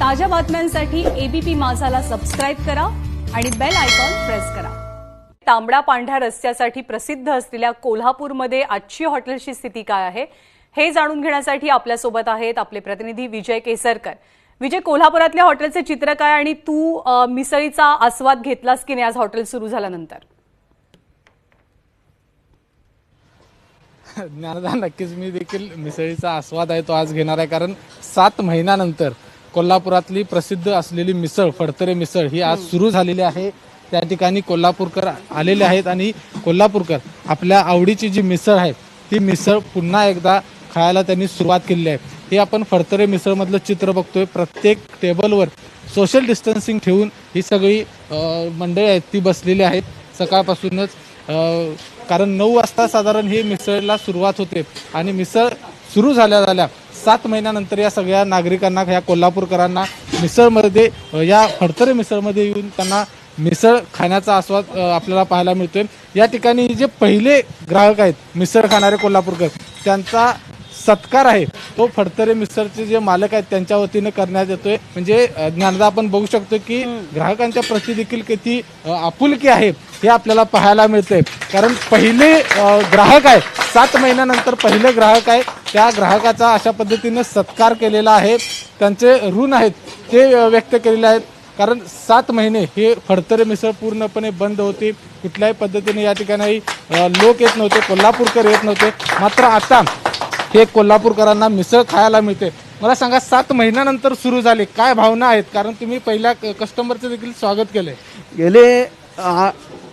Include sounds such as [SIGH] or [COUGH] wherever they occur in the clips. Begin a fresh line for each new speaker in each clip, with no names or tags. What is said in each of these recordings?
ताज्या बातम्यांसाठी ABP माझाला subscribe करा आणि बेल आयकॉन प्रेस करा. तांबडा पांढऱ्या रस्त्यासाठी प्रसिद्ध असलेल्या कोल्हापूरमध्ये आजची हॉटेलची स्थिती काय आहे हे जाणून घेण्यासाठी आपल्यासोबत आहेत आपले प्रतिनिधी विजय केसरकर. विजय कोल्हापुरातल्या हॉटेलचे चित्र काय आणि तू मिसळीचा आस्वाद घेतलास की नाही आज हॉटेल सुरू झाल्यानंतर?
ज्ञानदा नक्कीच मी देखील मिसळीचा आस्वाद आहे तो आज घेणार आहे. कारण सात महिन्यानंतर कोल्हापुरातली प्रसिद्ध असलेली मिसळ फडतरे मिसळ ही आज सुरू झालेली आहे. त्या ठिकाणी कोल्हापूरकर आलेले आहेत आणि कोल्हापूरकर आपल्या आवडीची जी मिसळ आहे ती मिसळ पुन्हा एकदा खायला त्यांनी सुरुवात केलेली आहे. हे आपण फडतरे मिसळमधलं चित्र बघतोय. प्रत्येक टेबलवर सोशल डिस्टन्सिंग ठेवून ही सगळी मंडळी आहेत ती बसलेली आहेत. सकाळपासूनच कारण नऊ वाजता साधारण ही मिसळला सुरुवात होते. आणि मिसळ सुरू झाल्या झाल्या. सात महिन्यानंतर या सगळ्या नागरिकांना या कोल्हापूरकरांना मिसळमध्ये या फडतरे मिसळमध्ये येऊन त्यांना मिसळ खाण्याचा आस्वाद आपल्याला पाहायला मिळतोय. या ठिकाणी जे पहिले ग्राहक आहेत मिसळ खाणारे कोल्हापूरकर त्यांचा सत्कार आहे. तो फडतरे मिसळचे जे मालक आहेत त्यांच्या वतीने करण्यात येतोय. म्हणजे ज्ञानदा आपण बघू शकतो की ग्राहकांच्या प्रती देखील किती आपुलकी आहे हे आपल्याला पाहायला मिळतंय. कारण पहिले ग्राहक आहे सात महिन्यानंतर पहिले ग्राहक आहे त्या ग्राहकाचा अशा पद्धतीने सत्कार केलेला आहे. त्यांचे ऋण आहेत ते व्यक्त केलेले आहेत. कारण सात महिने हे फडतरे मिसळ पूर्णपणे बंद होती. कुठल्याही पद्धतीने या ठिकाणी लोक येत नव्हते कोल्हापूरकर येत नव्हते. मात्र आता हे कोल्हापूरकरांना मिसळ खायला मिळते. मला सांगा सात महिन्यानंतर सुरू झाले. काय भावना आहेत? कारण तुम्ही पहिल्या क- कस्टमरचं देखील स्वागत केलं
गेले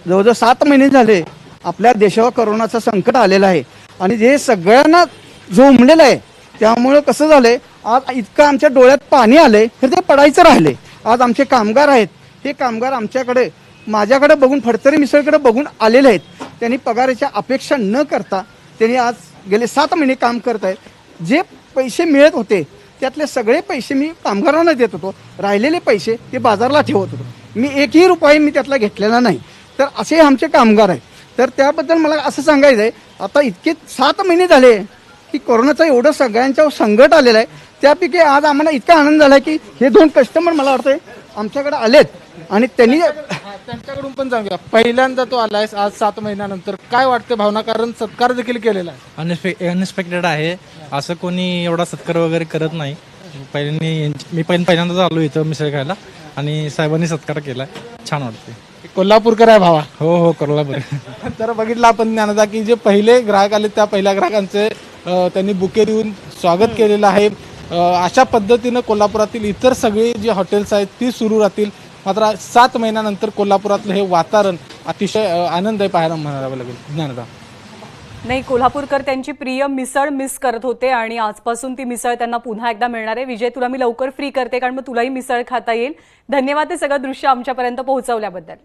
जवळजवळ सात महिने झाले. आपल्या देशावर करोनाचं संकट आलेलं आहे. आणि जे सगळ्यांना झोंबलेलं आहे त्यामुळं कसं झालंय आज इतकं आमच्या डोळ्यात पाणी आलंय तर ते पडायचं राहिले आज आमचे कामगार आहेत हे कामगार आमच्याकडे माझ्याकडे बघून फडतरी मिसळकडे बघून आलेले आहेत. त्यांनी पगाराच्या अपेक्षा न करता त्यांनी आज गेले सात महिने काम करत आहेत. जे पैसे मिळत होते त्यातले सगळे पैसे मी कामगारांना देत होतो. राहिलेले पैसे ते बाजारला ठेवत होतो. मी एकही रुपये मी त्यातला घेतलेला नाही. तर असे आमचे कामगार आहेत. तर त्याबद्दल मला असं सांगायचं आहे आता इतके सात महिने झाले की कोरोनाचं एवढं सगळ्यांच्यावर संकट आलेलं आहे त्यापैकी आज आम्हाला इतका आनंद झाला की हे दोन कस्टमर मला वाटतंय आमच्याकडे आलेत आणि त्यांनी
त्यांच्याकडून पण सांगूया पहिल्यांदा तो आलाय आज सात महिन्यानंतर. काय वाटते भावना? कारण सत्कार देखील केलेला आहे.
अनएक्सपेक्ट अनएक्सपेक्टेड आहे. असं कोणी एवढा सत्कार वगैरे करत नाही. पहिल्यांनी मी पहिल्यांदा पहिल्यांदाच आलो इथं मिसळ खायला आणि साहेबांनी सत्कार केला छान वाटते
कोल्हापूरकर आहे भावा.
हो हो कोल्हापूर. [LAUGHS]
तर बघितलं आपण ज्ञानदा की जे पहिले ग्राहक आले त्या पहिल्या ग्राहकांचे त्यांनी बुके देऊन स्वागत केलेलं आहे. अशा पद्धतीनं कोल्हापुरातील इतर सगळी जी हॉटेल्स आहेत ती सुरू राहतील. मात्र सात महिन्यानंतर कोल्हापुरातलं हे वातावरण अतिशय आनंददायी पाहायला म्हणावं लागेल. ज्ञानदा.
नाही कोल्हापूरकर त्यांची प्रिय मिसळ मिस करत होते आणि आजपासून ती मिसळ त्यांना पुन्हा एकदा मिळणार आहे. विजय तुला मी लवकर फ्री करते कारण मग तुलाही मिसळ खाता येईल. धन्यवाद ते सगळं दृश्य आमच्यापर्यंत पोहोचवल्याबद्दल.